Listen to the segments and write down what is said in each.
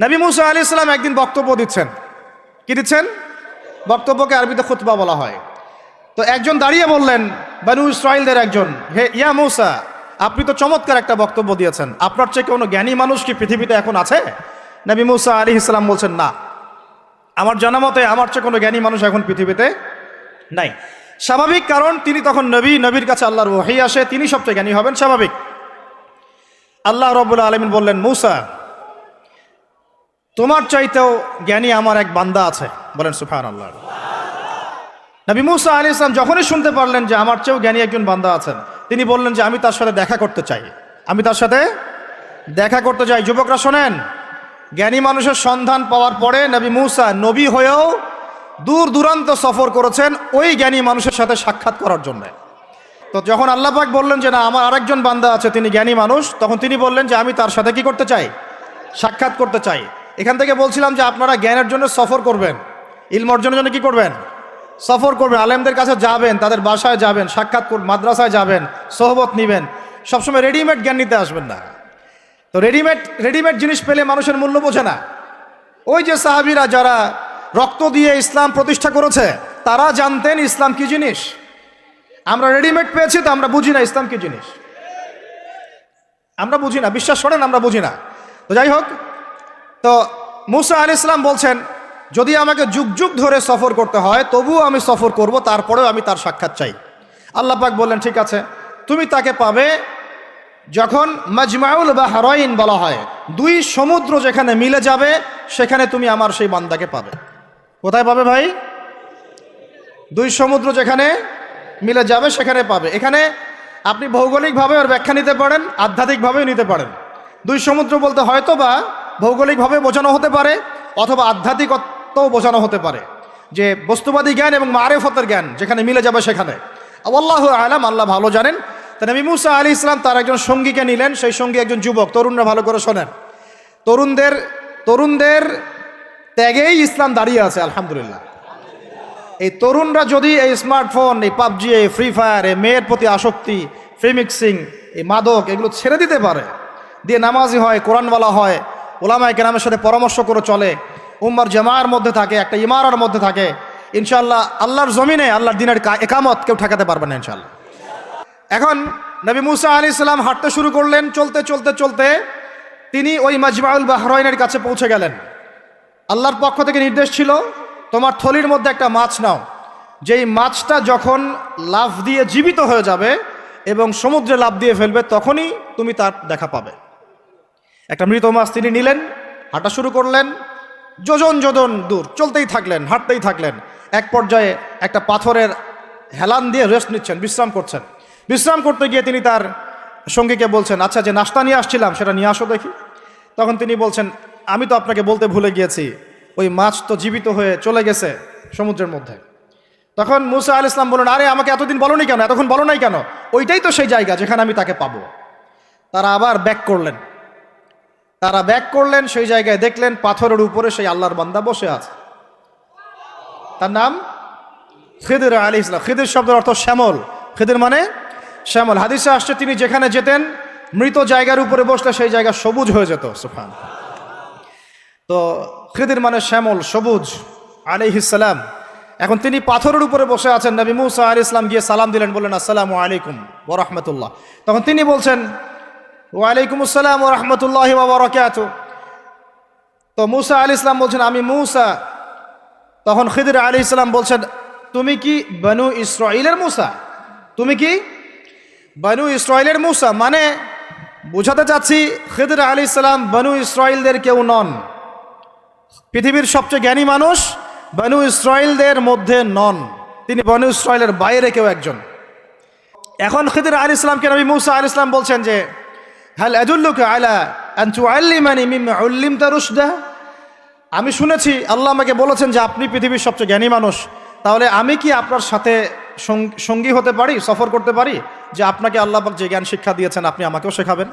নবী মুসা আলি ইসলাম একদিন বক্তব্য দিচ্ছেন। কি দিচ্ছেন? বক্তব্যকে আরবিতে খুতবা বলা হয়। তো একজন দাঁড়িয়ে বললেন, বানু ইসরায়েলদের একজন। হে, ইয়া মৌসা, আপনি তো চমৎকার একটা বক্তব্য দিয়েছেন। আপনার চেয়ে কোনো জ্ঞানী মানুষ কি পৃথিবীতে এখন আছে? নবী মুসা আলী ইসলাম বলছেন, না। আমার জানা মতে আমার চেয়ে কোনো জ্ঞানী মানুষ এখন পৃথিবীতে নাই। স্বাভাবিক কারণ, তিনি তখন নবী, নবীর কাছে আল্লাহর ওহি আসে, তিনি সবচেয়ে জ্ঞানী হবেন, স্বাভাবিক। আল্লাহ রবুল্লা আলমিন বললেন, মুসা তোমার চাইতেও জ্ঞানী আমার এক বান্দা আছে। বলেন সুফান আল্লাহ নবী মুসা আলী ইসলাম যখনই শুনতে পারলেন যে আমার চেয়েও জ্ঞানী একজন বান্দা আছেন, তিনি বললেন যে আমি তার সাথে দেখা করতে চাই। আমি তার সাথে দেখা করতে চাই। যুবকরা, শোনেন, জ্ঞানী মানুষের সন্ধান পাওয়ার পরে নবী মুসা নবী হয়েও দূর দূরান্ত সফর করেছেন ওই জ্ঞানী মানুষের সাথে সাক্ষাৎ করার জন্য। তো যখন আল্লাপাক বললেন যে না, আমার আরেকজন বান্দা আছে, তিনি জ্ঞানী মানুষ, তখন তিনি বললেন যে আমি তার সাথে কি করতে চাই? সাক্ষাৎ করতে চাই। এখান থেকে বলছিলাম যে আপনারা জ্ঞানের জন্য সফর করবেন, ইলম অর্জনের জন্য কি করবেন? সফর করবেন, আলেমদের কাছে যাবেন, তাদের বাসায় যাবেন, সাক্ষাৎ মাদ্রাসায় যাবেন, সহবত নেবেন। সবসময় রেডিমেড জ্ঞান নিতে আসবেন না। তো রেডিমেড রেডিমেড জিনিস পেলে মানুষের মূল্য বোঝে না। ওই যে সাহাবিরা যারা রক্ত দিয়ে ইসলাম প্রতিষ্ঠা করেছে, তারা জানতেন ইসলাম কি জিনিস। আমরা রেডিমেড পেয়েছি তো আমরা বুঝি না ইসলাম কি জিনিস। আমরা বুঝি না, বিশ্বাস করেন আমরা বুঝি না। তো যাই হোক তো মুসা আলি ইসলাম বলছেন, যদি আমাকে যুগ যুগ ধরে সফর করতে হয়, তবুও আমি সফর করব, তারপরেও আমি তার সাক্ষাৎ চাই। আল্লাহ পাক বললেন, ঠিক আছে, তুমি তাকে পাবে যখন মাজমাউল বা হারইন বলা হয়। দুই সমুদ্র যেখানে মিলে যাবে, সেখানে তুমি আমার সেই বান্দাকে পাবে। কোথায় পাবে ভাই? দুই সমুদ্র যেখানে মিলে যাবে, সেখানে পাবে। এখানে আপনি ভৌগোলিকভাবে ওর ব্যাখ্যা নিতে পারেন, আধ্যাত্মিকভাবেও নিতে পারেন। দুই সমুদ্র বলতে হয়তো বা ভৌগোলিকভাবে বোঝানো হতে পারে অথবা আধ্যাত্মিকত্বও বোঝানো হতে পারে। যে বস্তুবাদী জ্ঞান এবং মারেফতের জ্ঞান যেখানে মিলে যাবে সেখানে। আল্লাহ আলাম, আল্লাহ ভালো জানেন। তা নবী মুসা আলী ইসলাম তার একজন সঙ্গীকে নিলেন, সেই সঙ্গী একজন যুবক। তরুণরা ভালো করে শোনেন। তরুণদের তরুণদের ত্যাগেই ইসলাম দাঁড়িয়ে আছে, আলহামদুলিল্লাহ। এই তরুণরা যদি এই স্মার্টফোন, এই পাবজি, এই ফ্রি ফায়ার, এই মেয়ের প্রতি আসক্তি, ফ্রি মিক্সিং, এই মাদক, এগুলো ছেড়ে দিতে পারে। দিয়ে নামাজি হয়, কোরআনওয়ালা হয় ওলামায় কেরামের সাথে পরামর্শ করে চলে। উম্মার জামার মধ্যে থাকে, একটা ইমারার মধ্যে থাকে। ইনশাল্লাহ আল্লাহর জমিনে, আল্লাহর দিনের একামত কেউ ঠেকাতে পারবে না ইনশাল্লাহ এখন নবী মুসা আলী ইসলাম হাঁটতে শুরু করলেন, চলতে চলতে চলতে তিনি ওই মাজমাউল বাহরাইনের কাছে পৌঁছে গেলেন। আল্লাহর পক্ষ থেকে নির্দেশ ছিল, তোমার থলির মধ্যে একটা মাছ নাও। যেই মাছটা যখন লাভ দিয়ে জীবিত হয়ে যাবে এবং সমুদ্রে লাভ দিয়ে ফেলবে, তখনই তুমি তার দেখা পাবে। একটা মৃত মাছ তিনি নিলেন, হাঁটা শুরু করলেন, যোজন যোজন দূর, চলতেই থাকলেন, হাঁটতেই থাকলেন। এক পর্যায়ে একটা পাথরের হেলান দিয়ে রেস্ট নিচ্ছেন, বিশ্রাম করছেন। বিশ্রাম করতে গিয়ে তিনি তার সঙ্গীকে বলছেন আচ্ছা যে নাস্তা নিয়ে আসছিলাম, সেটা নিয়ে আসো দেখি। তখন তিনি বলছেন, আমি তো আপনাকে বলতে ভুলে গিয়েছি, ওই মাছ তো জীবিত হয়ে চলে গেছে সমুদ্রের মধ্যে। তখন মুসা আল ইসলাম বললেন, আরে, আমাকে এতদিন বলো কেন? এতক্ষণ বলো নাই কেন? ওইটাই তো সেই জায়গা যেখানে আমি তাকে পাবো। তারা আবার ব্যাক করলেন। তারা ব্যাক করলেন, সেই জায়গায় দেখলেন পাথরের উপরে সেই আল্লাহর বান্দা বসে আছে। তার নাম খিদির আলী ইসলাম। খিদির শব্দের অর্থ শ্যামল। খিদির মানে শ্যামল। হাদিসে আসছে, তিনি যেখানে যেতেন, মৃত জায়গার উপরে বসলে সেই জায়গা সবুজ হয়ে যেত সুফান তো খিদির মানে শ্যামল, সবুজ আলিহিসাল্লাম এখন তিনি পাথরের উপরে বসে আছেন। নবী মুসা আলী ইসলাম গিয়ে সালাম দিলেন, বললেন, আসসালামু আলাইকুম ওরহমতুল্লাহ তখন তিনি বলছেন ওয়ালাইকুম আসসালাম রহমতুল্লাহ বাবরকাত তো মুসা আলী ইসলাম বলছেন, আমি মুসা। তখন খিদির আলী ইসলাম বলছেন, তুমি কি বনু ইসরাইলের মুসা? তুমি কি বনু ইসরাইলের মুসা? মানে বোঝাতে চাচ্ছি, খিদির আলী ইসলাম বনু ইসরাইলদের কেউ নন। পৃথিবীর সবচেয়ে জ্ঞানী মানুষ বনু ইসরাইলদের মধ্যে নন। তিনি বনু ইসরাইলের বাইরে কেউ একজন। এখন খিদির আলী ইসলামকে নবী মুসা আলী ইসলাম বলছেন যে হ্যাল আদুল্লুকে আলা আন্তু আল্লিমানি মিম উল্লিম তারুসদা আমি শুনেছি, আল্লাহ আমাকে বলেছেন যে আপনি পৃথিবীর সবচেয়ে জ্ঞানী মানুষ। তাহলে আমি কি আপনার সাথে সঙ্গী হতে পারি, সফর করতে পারি? যে আপনাকে আল্লাহ যে জ্ঞান শিক্ষা দিয়েছেন, আপনি আমাকেও শেখাবেন।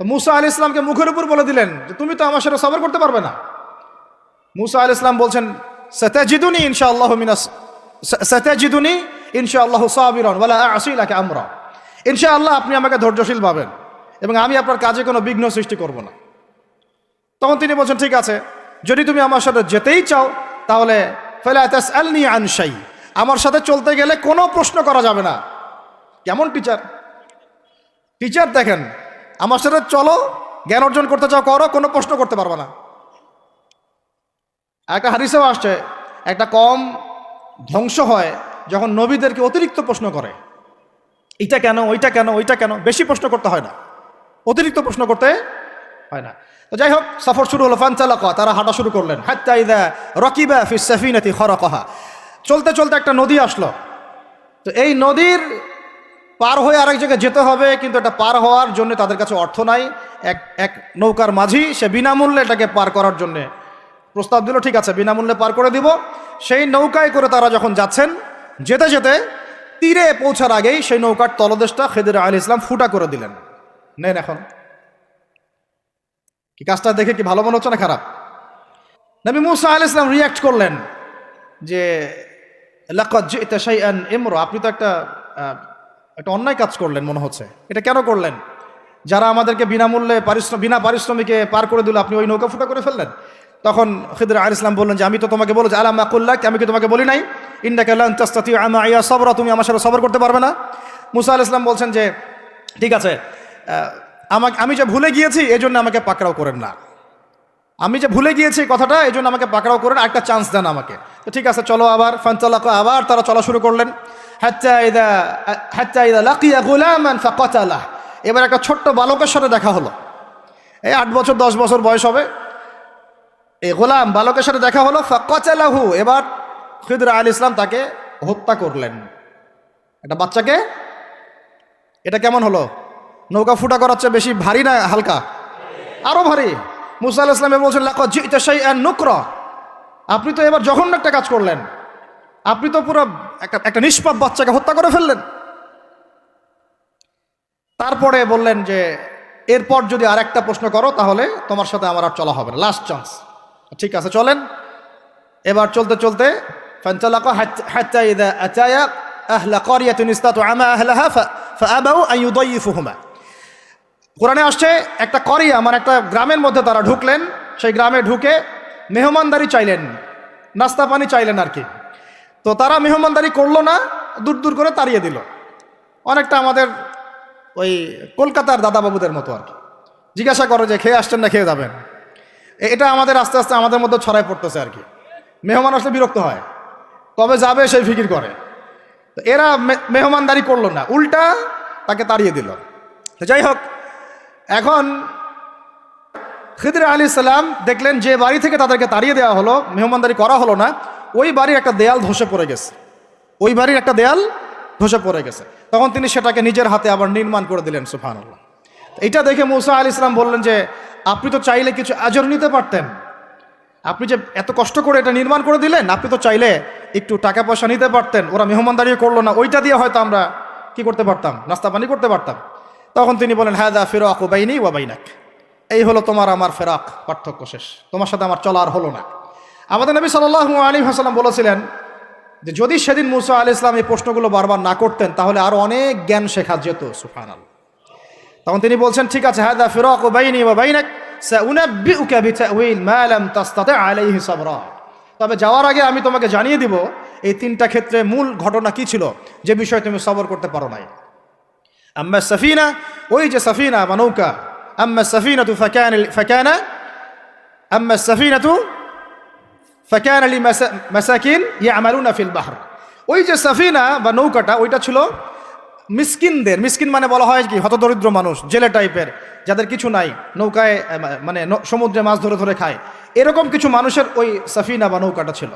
তো মুসা আলী ইসলামকে মুখের উপর বলে দিলেন যে তুমি তো আমার সাথে সফর করতে পারবে না। মুসা আল ইসলাম বলছেন, সতাজিদুনি ইনশা আল্লাহ মিনাস সতাজিদুনি ইনশা আল্লাহ সাবিরন ওয়ালা আসিলাকে আমরা। ইনশা আল্লাহ আপনি আমাকে ধৈর্যশীল পাবেন এবং আমি আপনার কাজে কোনো বিঘ্ন সৃষ্টি করব না। তখন তিনি বলছেন, ঠিক আছে, যদি তুমি আমার সাথে যেতেই চাও, তাহলে আনসাই আমার সাথে চলতে গেলে কোনো প্রশ্ন করা যাবে না। কেমন টিচার? টিচার, দেখেন, আমার সাথে চলো, জ্ঞান অর্জন করতে চাও, করো, কোনো প্রশ্ন করতে পারবে না। একটা হারিসেও আসছে, একটা কম ধ্বংস হয় যখন নবীদেরকে অতিরিক্ত প্রশ্ন করে। এইটা কেন, ওইটা কেন ওইটা কেন? বেশি প্রশ্ন করতে হয় না। অতিরিক্ত প্রশ্ন করতে হয় না। তো যাই হোক, সফর শুরু হলো ফানচালাকা তারা হাঁটা শুরু করলেন। হাত্তা ইদা রকিবা ফি সাফিনাতি খরকহা। চলতে চলতে একটা নদী আসলো। তো এই নদীর পার হয়ে আরেক জায়গায় যেতে হবে, কিন্তু এটা পার হওয়ার জন্য তাদের কাছে অর্থ নাই। এক এক নৌকার মাঝি, সে বিনামূল্যে এটাকে পার করার জন্যে প্রস্তাব দিল, ঠিক আছে, বিনামূল্যে পার করে দিব। সেই নৌকায় করে তারা যখন যাচ্ছেন, যেতে যেতে তীরে পৌঁছার আগেই সেই নৌকার তলদেশটা খেদির আল ইসলাম ফুটা করে দিলেন। নেন এখন। কি কাজটা দেখে কি ভালো মনে হচ্ছে না খারাপ? নবী মুসা আল ইসলাম রিয়াক্ট করলেন যে ইমরো আপনি তো একটা একটা অন্যায় কাজ করলেন মনে হচ্ছে। এটা কেন করলেন? যারা আমাদেরকে বিনামূল্যে পারিশ্রম, বিনা পারিশ্রমিকে পার করে দিল, আপনি ওই নৌকা ফুটা করে ফেললেন? তখন খিদর আল ইসলাম বললেন যে, আমি তো তোমাকে বলেছি, আলাম মাকুল্লাহ আমি কি তোমাকে বলি নাই? ইন্ডাকে লাস্তাতি আমা ইয়া সবরা তুমি আমার সাথে সবর করতে পারবে না? মুসা আল ইসলাম বলছেন যে, ঠিক আছে আমাকে আমি যে ভুলে গিয়েছি, এই জন্য আমাকে পাকড়াও করেন না। আমি যে ভুলে গিয়েছি কথাটা, এই জন্য আমাকে পাকড়াও করেন একটা চান্স দেন আমাকে। তো ঠিক আছে, চলো আবার, ফানতালাক আবার, তারা চলা শুরু করলেন। এবার একটা ছোট্ট বালকের সাথে দেখা হলো। এই আট বছর, দশ বছর বয়স হবে। এই গোলাম বালকের সাথে দেখা হলো, ফাকাতালাহু। এবার খিদর আল ইসলাম তাকে হত্যা করলেন। একটা বাচ্চাকে, এটা কেমন হলো? নৌকা ফুটা করার চেয়ে বেশি ভারী না হালকা? আরও ভারী। মুসা আল্লাহ ইসলামে বলছেন লাখ নুক্র। আপনি তো এবার জঘন্য একটা কাজ করলেন। আপনি তো পুরো একটা একটা নিষ্পাপ বাচ্চাকে হত্যা করে ফেললেন। তারপরে বললেন যে, এরপর যদি আর একটা প্রশ্ন করো, তাহলে তোমার সাথে আমার আর চলা হবে না। লাস্ট চান্স ঠিক আছে, চলেন। এবার চলতে চলতে, ফান্তালাকা হাত্তা ইদা আতায়া আহলা ক্বরিয়াতুন ইসতাতু আমা আহলাহা ফা আবাউ আন কোরআনে আসছে, একটা করিয়া মানে একটা গ্রামের মধ্যে তারা ঢুকলেন। সেই গ্রামে ঢুকে মেহমানদারি চাইলেন, নাস্তা পানি চাইলেন আর কি। তো তারা মেহমানদারি করল না, দূর দূর করে তাড়িয়ে দিল। অনেকটা আমাদের ওই কলকাতার দাদাবাবুদের মতো আর কি। জিজ্ঞাসা করো যে খেয়ে আসছেন না খেয়ে যাবেন। এটা আমাদের আস্তে আস্তে আমাদের মধ্যে ছড়াই পড়তেছে আর কি। মেহমান আসলে বিরক্ত হয়। কবে যাবে সেই ফিকির করে। তো এরা মেহমানদারি করল না। উল্টা তাকে তাড়িয়ে দিল। যাই হোক এখন খিদর আলী সালাম দেখলেন যে বাড়ি থেকে তাদেরকে তাড়িয়ে দেওয়া হলো, মেহমানদারি করা হলো না, ওই বাড়ির একটা দেয়াল ধসে পড়ে গেছে। ওই বাড়ির একটা দেয়াল ধসে পড়ে গেছে। তখন তিনি সেটাকে নিজের হাতে আবার নির্মাণ করে দিলেন সুফান এইটা দেখে মুসা আলী ইসলাম বললেন যে, আপনি তো চাইলে কিছু আজর নিতে পারতেন। আপনি যে এত কষ্ট করে এটা নির্মাণ করে দিলেন, আপনি তো চাইলে একটু টাকা পয়সা নিতে পারতেন। ওরা মেহমানদারি করল না। ওইটা দিয়ে হয়তো আমরা কি করতে পারতাম? নাস্তা পানি করতে পারতাম। তখন তিনি বলেন হ্যাঁ দা ফিরো আকবাইনি ওয়াবাইনাক এই হলো তোমার আমার ফেরাক, পার্থক্য শেষ। তোমার সাথে আমার চলা আর হলো না। আমাদের নবী সাল্লাহ আলী হাসালাম বলেছিলেন যে, যদি সেদিন মুসা আলি ইসলাম এই প্রশ্নগুলো বারবার না করতেন, তাহলে আরও অনেক জ্ঞান শেখা যেত। সুফান আল তখন তিনি বলছেন, ঠিক আছে হ্যাঁ দা ফিরাক বাইনি ওয়া বাইনাক তবে যাওয়ার আগে আমি তোমাকে জানিয়ে দিব, এই তিনটা ক্ষেত্রে মূল ঘটনা কি ছিল, যে বিষয়ে তুমি সবর করতে পারো নাই। আম্মা সাফিনা ওই যে সাফিনা বা নৌকা আম্মা সাফিনা তু ফাকান ফাকানা আম্মা সাফিনা তু ফাকান আলী মাসাকিন ইয়ামালুনা ফিল বাহর ওই যে সাফিনা বা নৌকাটা ওইটা ছিল মিসকিনদের মিসকিন মানে বলা হয় কি? হতদরিদ্র মানুষ, জেলে টাইপের, যাদের কিছু নাই, নৌকায় মানে সমুদ্রে মাছ ধরে ধরে খায়। এরকম কিছু মানুষের ওই সাফিনা বা নৌকাটা ছিল।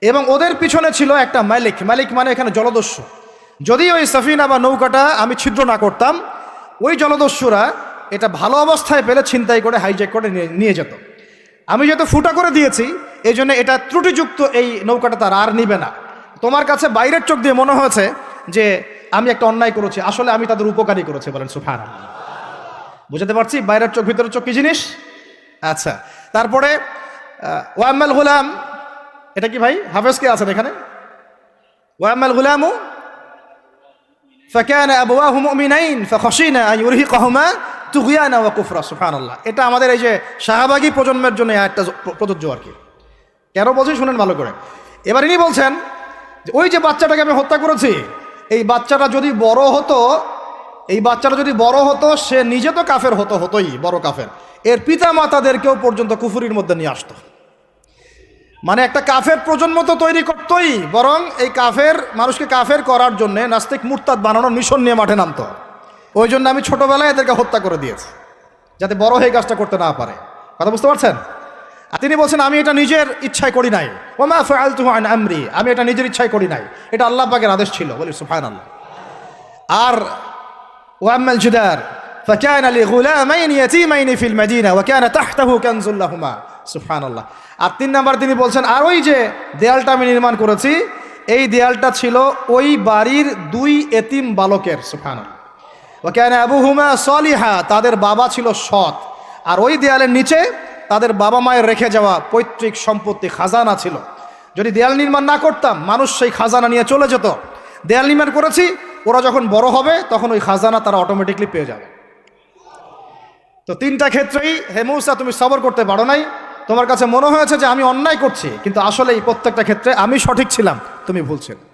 এবং ওদের পিছনে ছিল একটা মালিক। মালিক মানে এখানে জলদস্যু। যদি ওই সাফিনা বা নৌকাটা আমি ছিদ্র না করতাম, ওই জলদস্যুরা এটা ভালো অবস্থায় পেলে ছিনতাই করে হাইজ্যাক করে নিয়ে- যেত। আমি যেহেতু ফুটা করে দিয়েছি এই জন্য এটা ত্রুটিযুক্ত এই নৌকাটা তার আর নিবে না। তোমার কাছে বাইরের চোখ দিয়ে মনে হয়েছে যে আমি একটা অন্যায় করেছি, আসলে আমি তাদের উপকারী করেছি বলেন সুফান বুঝাতে পারছি বাইরের চোখ, ভিতরের চোখ কি জিনিস? আচ্ছা তারপরে ওয়াম্মাল গুলাম, এটা কি ভাই? হাফেজ কে আছেন এখানে? ওয়াম্মাল গুলামু ফ্যাকান আবুয়া হুমিনাইন ফখসিনা ইউরহি কহমা তুগিয়ানা ওয়া কুফরা সুফান আল্লাহ এটা আমাদের এই যে সাহাবাগী প্রজন্মের জন্য একটা প্রযোজ্য আর কি। কেন বলছি? শুনেন ভালো করে। এবার ইনি বলছেন যে, ওই যে বাচ্চাটাকে আমি হত্যা করেছি, এই বাচ্চাটা যদি বড় হতো, এই বাচ্চাটা যদি বড় হতো, সে নিজে তো কাফের হতো, হতোই, বড় কাফের। এর পিতা মাতাদেরকেও পর্যন্ত কুফুরির মধ্যে নিয়ে আসতো। মানে একটা কাফের প্রজন্ম তো তৈরি করতোই বরং এই কাফের মানুষকে কাফের করার জন্য নাস্তিক মুরতাদ বানানোর মিশন নিয়ে মাঠে নামতো ওই জন্য আমি ছোটবেলায় এদেরকে হত্যা করে দিয়েছি যাতে বড় হয়ে কাজটা করতে না পারে কথা বুঝতে পারছেন আর তিনি বলছেন আমি এটা নিজের ইচ্ছায় করি নাই ওমা ফালতু আন আমরি আমি এটা নিজের ইচ্ছায় করি নাই এটা আল্লাহ পাকের আদেশ ছিল বলি সুফান আল্লাহ আর وأما الجدار فكان لغلامين يتيمين في المدينة وكان تحته كنز لهما سبحان الله আর তিন নাম্বার তিনি বলছেন, আর ওই যে দেয়ালটা আমি নির্মাণ করেছি, এই দেয়ালটা ছিল ওই বাড়ির দুই এতিম বালকের সুফান কেন আবু হুমা সলিহা, তাদের বাবা ছিল সৎ। আর ওই দেয়ালের নিচে তাদের বাবা মায়ের রেখে যাওয়া পৈতৃক সম্পত্তি, খাজানা ছিল। যদি দেয়াল নির্মাণ না করতাম, মানুষ সেই খাজানা নিয়ে চলে যেত। দেয়াল নির্মাণ করেছি, ওরা যখন বড় হবে, তখন ওই খাজানা তারা অটোমেটিকলি পেয়ে যাবে। তো তিনটা ক্ষেত্রেই, হে মৌসা, তুমি সবর করতে পারো নাই। তোমার কাছে মনে হয়েছে যে আমি অন্যায় করছি, কিন্তু আসলে এই প্রত্যেকটা ক্ষেত্রে আমি সঠিক ছিলাম। তুমি ভুল ছিলে।